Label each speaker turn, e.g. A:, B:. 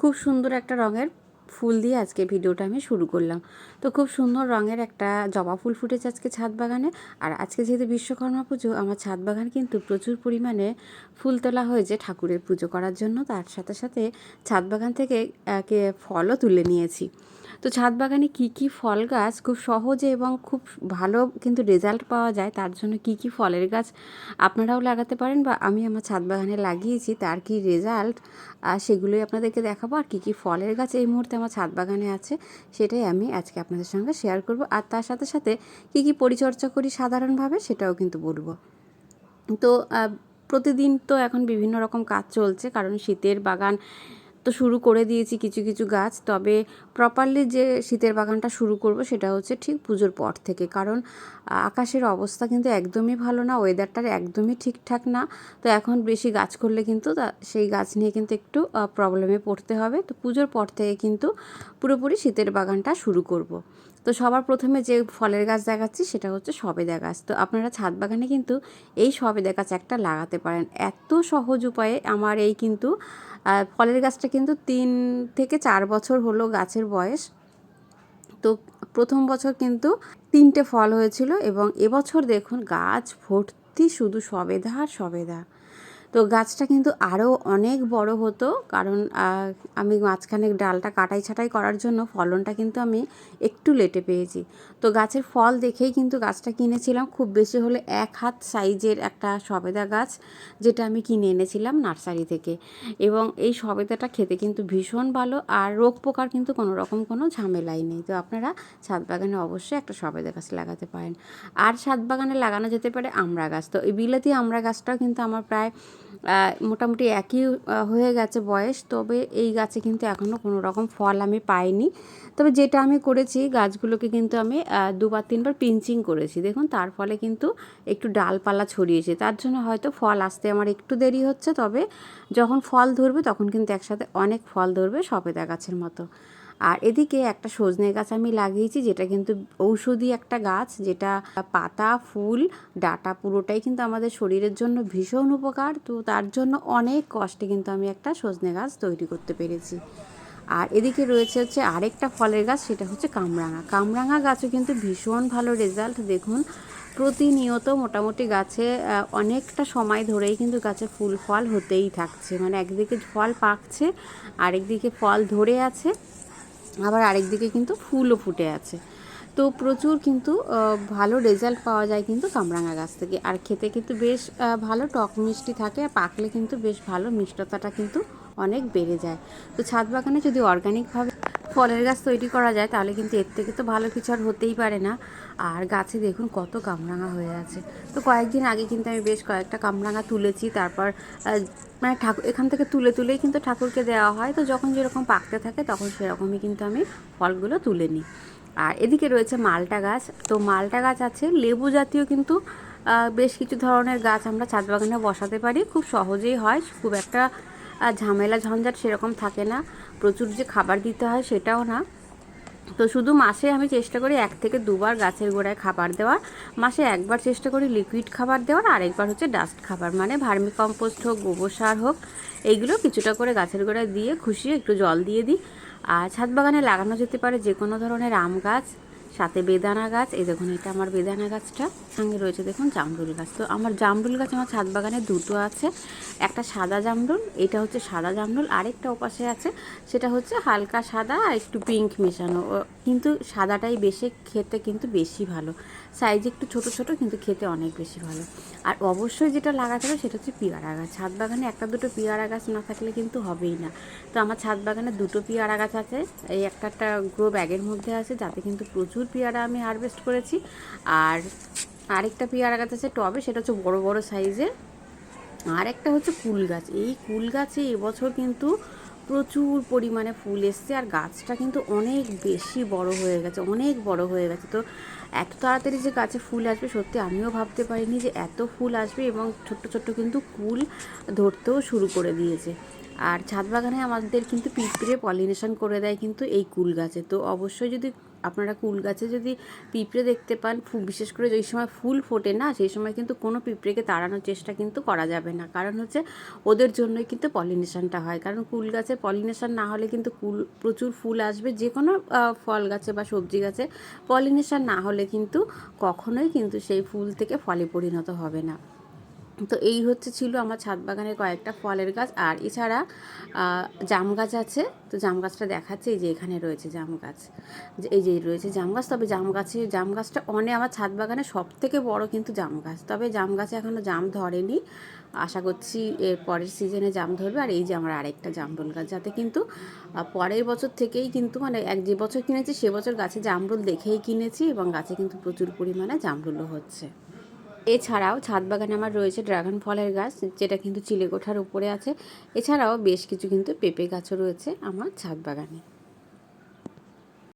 A: খুব সুন্দর একটা রঙের ফুল দিয়ে আজকে ভিডিওটা আমি শুরু করলাম। তো খুব সুন্দর রঙের একটা জবা ফুল ফুটেছে আজকে ছাদ বাগানে। আর আজকে যেহেতু বিশ্বকর্মা পুজো, আমার ছাদ বাগান কিন্তু প্রচুর পরিমাণে ফুল তোলা হয়েছে ঠাকুরের পুজো করার জন্য। তার সাথে সাথে ছাদ বাগান থেকে একে ফলও তুলে নিয়েছি। তো ছাদ বাগানে কী কী ফল গাছ খুব সহজে এবং খুব ভালো কিন্তু রেজাল্ট পাওয়া যায়, তার জন্য কী কী ফলের গাছ আপনারাও লাগাতে পারেন বা আমি আমার ছাদ বাগানে লাগিয়েছি, তার কি রেজাল্ট সেগুলোই আপনাদেরকে দেখাবো। আর কী কী ফলের গাছ এই মুহূর্তে আমার ছাদ বাগানে আছে, সেটাই আমি আজকে আপনাদের সঙ্গে শেয়ার করব। আর তার সাথে সাথে কী কী পরিচর্যা করি সাধারণভাবে সেটাও কিন্তু বলব। তো প্রতিদিন তো এখন বিভিন্ন রকম কাজ চলছে, কারণ শীতের বাগান তো শুরু করে দিয়েছি কিছু কিছু গাছ। তবে প্রপারলি যে শীতের বাগানটা শুরু করব সেটা হচ্ছে ঠিক পুজোর পর থেকে। কারণ আকাশের অবস্থা কিন্তু একদমই ভালো না ওয়েদারটার একদমই ঠিকঠাক না। তো এখন বেশি গাছ করলে কিন্তু সেই গাছ নিয়ে কিন্তু একটু প্রবলেমে পড়তে হবে। তো পুজোর পর থেকে কিন্তু পুরোপুরি শীতের বাগানটা শুরু করব। তো সবার প্রথমে যে ফলের গাছ দেখাচ্ছি সেটা হচ্ছে সবেদা গাছ। তো আপনারা ছাদ বাগানে কিন্তু এই সবেদা গাছ একটা লাগাতে পারেন। এত সহজ উপায়ে আমার এই কিন্তু ফলের গাছটা কিন্তু তিন থেকে চার বছর হলো গাছের বয়স। তো প্রথম বছর কিন্তু তিনটে ফল হয়েছিল এবং এবছর দেখুন গাছ ভর্তি শুধু সবেদা আর সবেদা। তো গাছটা কিন্তু আরও অনেক বড় হতো, কারণ আমি মাঝখানে ডালটা কাটাই ছাটাই করার জন্য ফলনটা কিন্তু আমি একটু লেটে পেয়েছি। তো গাছের ফল দেখেই কিন্তু গাছটা কিনেছিলাম। খুব বেশি হলে এক হাত সাইজের একটা সবেদা গাছ, যেটা আমি কিনে এনেছিলাম নার্সারি থেকে। এবং এই সবেদাটা খেতে কিন্তু ভীষণ ভালো, আর রোগ পোকার কিন্তু কোনো রকম কোনো ঝামেলাই নেই। তো আপনারা ছাদ বাগানে অবশ্যই একটা সবেদা গাছ লাগাতে পারেন। আর ছাদ বাগানে লাগানো যেতে পারে আমড়া গাছ। তো এই বিলাতি আমড়া গাছটাও কিন্তু আমার প্রায় মোটামুটি একই হয়ে গেছে বয়স, তবে এই গাছে কিন্তু এখনও কোনো রকম ফল আমি পাইনি। তবে যেটা আমি করেছি, গাছগুলোকে কিন্তু আমি দুবার, তিনবার পিঞ্চিং করেছি। দেখুন, তার ফলে কিন্তু একটু ডালপালা ছড়িয়েছে তার জন্য হয়তো ফল আসতে আমার একটু দেরি হচ্ছে, তবে যখন ফল ধরবে, তখন কিন্তু একসাথে অনেক ফল ধরবে সবেদা গাছের মতো। আর এদিকে একটা সজনে গাছ আমি লাগিয়েছি, যেটা কিন্তু ঔষধি একটা গাছ, যেটা পাতা, ফুল, ডাটা পুরোটাই কিন্তু আমাদের শরীরের জন্য ভীষণ উপকার। তো তার জন্য অনেক কষ্টে কিন্তু আমি একটা সজনে গাছ তৈরি করতে পেরেছি। আর এদিকে রয়েছে হচ্ছে আরেকটা ফলের গাছ, সেটা হচ্ছে কামরাঙা। কামরাঙা গাছও কিন্তু ভীষণ ভালো রেজাল্ট দেখুন। প্রতিনিয়ত মোটামুটি গাছে অনেকটা সময় ধরেই কিন্তু গাছে ফুল ফল হতেই থাকছে। মানে একদিকে ফল পাকছে, আরেকদিকে ফল ধরে আছে। আবার আরেকদিকে কিন্তু ফুলও ফুটে আছে। তো প্রচুর কিন্তু ভালো রেজাল্ট পাওয়া যায় কিন্তু কামরাঙা গাছ থেকে। আর খেতে কিন্তু বেশ ভালো টক মিষ্টি থাকে আর পাকলে কিন্তু বেশ ভালো মিষ্টতাটা কিন্তু অনেক বেড়ে যায়। তো ছাদ বাগানে যদি অর্গানিকভাবে ফলের গাছ তৈরি করা যায়, তাহলে কিন্তু এর থেকে তো ভালো কিছু আর হতেই পারে না। আর গাছে দেখুন কত কামরাঙা হয়ে আছে। তো কয়েকদিন আগে কিন্তু আমি বেশ কয়েকটা কামরাঙা তুলেছি, তারপর মানে ঠাকুর, এখান থেকে তুলে তুলেই কিন্তু ঠাকুরকে দেওয়া হয়। তো যখন যেরকম পাকতে থাকে তখন সেরকমই কিন্তু আমি ফলগুলো তুলে নিই। আর এদিকে রয়েছে মালটা গাছ। তো মালটা গাছ আছে। লেবু জাতীয় কিন্তু বেশ কিছু ধরনের গাছ আমরা ছাদ বাগানে বসাতে পারি। খুব সহজেই হয়। খুব একটা ঝামেলা ঝঞ্ঝাট সেরকম থাকে না। প্রচুর যে খাবার দিতে হয় সেটাও না। তো শুধু মাসে আমি চেষ্টা করি এক থেকে দুবার গাছের গোড়ায় খাবার দেওয়া মাসে একবার চেষ্টা করি লিকুইড খাবার দেওয়ার আরেকবার হচ্ছে ডাস্ট খাবার মানে ভার্মি কম্পোস্ট হোক, গোবর সার হোক, এইগুলো কিছুটা করে গাছের গোড়ায় দিয়ে খুশিয়ে একটু জল দিয়ে দিই। আর ছাদ বাগানে লাগানো যেতে পারে যে কোনো ধরনের আম গাছ সাথে বেদানা গাছ, এই দেখুন এটা আমার বেদানা গাছটা, সঙ্গে রয়েছে দেখুন জামরুল গাছ। তো আমার জামরুল গাছ আমার ছাদ বাগানে দুটো আছে, একটা সাদা জামরুল, এটা হচ্ছে সাদা জামরুল, আরেকটা ওপাশে আছে, সেটা হচ্ছে হালকা সাদা আর একটু পিঙ্ক মেশানো। কিন্তু সাদাটাই বেশি, খেতে কিন্তু বেশি ভালো। সাইজ একটু ছোট ছোট, কিন্তু খেতে অনেক বেশি ভালো। আর অবশ্যই যেটা লাগাতে হবে সেটা হচ্ছে পেয়ারা গাছ। ছাদ বাগানে একটা দুটো পেয়ারা গাছ না থাকলে কিন্তু হবেই না। তো আমার ছাদ বাগানে দুটো পেয়ারা গাছ আছে। এই একটা একটা গ্রো ব্যাগের মধ্যে আছে, যাতে কিন্তু প্রচুর পেয়ারা আমি হারভেস্ট করেছি। আর আরেকটা পেয়ারা গাছ আছে টবে, সেটা হচ্ছে বড় বড় সাইজের। আর একটা হচ্ছে কুল গাছ। এই কুল গাছে এবছর কিন্তু প্রচুর পরিমাণে ফুল এসছে আর গাছটা কিন্তু অনেক বেশি বড় হয়ে গেছে, অনেক বড় হয়ে গেছে। তো এত তাড়াতাড়ি যে গাছে ফুল আসবে, সত্যি আমিও ভাবতে পারিনি যে এত ফুল আসবে এবং ছোট্ট ছোট্ট কিন্তু কুল ধরতেও শুরু করে দিয়েছে। আর ছাদ বাগানে আমাদের কিন্তু পিঁপড়ে পলিনেশন করে দেয় কিন্তু এই কুল গাছে। তো অবশ্যই যদি আপনারা কুল গাছে যদি পিঁপড়ে দেখতে পান বিশেষ করে যেই সময় ফুল ফোটে না, সেই সময় কিন্তু কোনো পিঁপড়েকে তাড়ানোর চেষ্টা কিন্তু করা যাবে না। কারণ হচ্ছে ওদের জন্যই কিন্তু পলিনেশনটা হয়। কারণ কুল গাছে পলিনেশন না হলে কিন্তু কুল, প্রচুর ফুল আসবে। যে কোনো ফল গাছে বা সবজি গাছে পলিনেশন না হলে কিন্তু কখনোই কিন্তু সেই ফুল থেকে ফলে পরিণত হবে না। তো এই হচ্ছে ছিল আমার ছাদ বাগানের কয়েকটা ফলের গাছ। আর এছাড়া জাম গাছ আছে। তো জাম গাছটা দেখাচ্ছে, এই যে এখানে রয়েছে জাম গাছ। যে এই যে রয়েছে জাম গাছ, তবে জাম গাছে, জাম গাছটা অনেক আমার ছাদ বাগানে সব থেকে বড় কিন্তু জাম গাছ। তবে জাম গাছে এখনও জাম ধরেনি। আশা করছি এর পরের সিজনে জাম ধরবে। আর এই যে আমার আরেকটা জামরুল গাছ, যাতে কিন্তু পরের বছর থেকেই কিন্তু মানে এক যে বছর কিনেছি, সে বছর গাছে জামরুল দেখেই কিনেছি এবং গাছে কিন্তু প্রচুর পরিমাণে জামরুলও হচ্ছে। এছাড়াও ছাদ বাগানে আমার রয়েছে ড্রাগন ফলের গাছ, যেটা কিন্তু চিলেকোঠার উপরে আছে। এছাড়াও বেশ কিছু কিন্তু পেঁপে গাছও রয়েছে আমার ছাদ বাগানে।